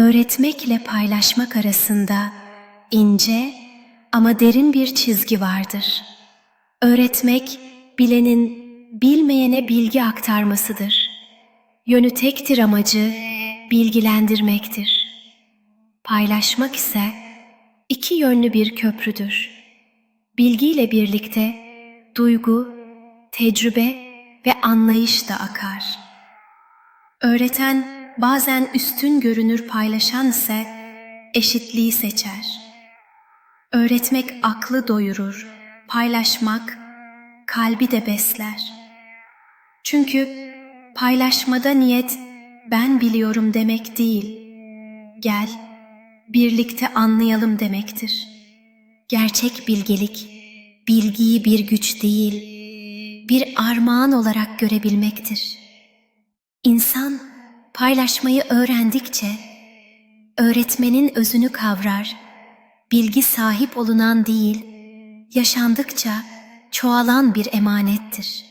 Öğretmekle paylaşmak arasında ince ama derin bir çizgi vardır. Öğretmek, bilenin bilmeyene bilgi aktarmasıdır. Yönü tektir amacı, bilgilendirmektir. Paylaşmak ise iki yönlü bir köprüdür. Bilgiyle birlikte duygu, tecrübe ve anlayış da akar. Öğreten bazen üstün görünür paylaşan ise eşitliği seçer. Öğretmek aklı doyurur, paylaşmak kalbi de besler. Çünkü paylaşmada niyet ben biliyorum demek değil. Gel, birlikte anlayalım demektir. Gerçek bilgelik, bilgiyi bir güç değil, bir armağan olarak görebilmektir. İnsan paylaşmayı öğrendikçe öğretmenin özünü kavrar, bilgi sahip olunan değil, yaşandıkça çoğalan bir emanettir.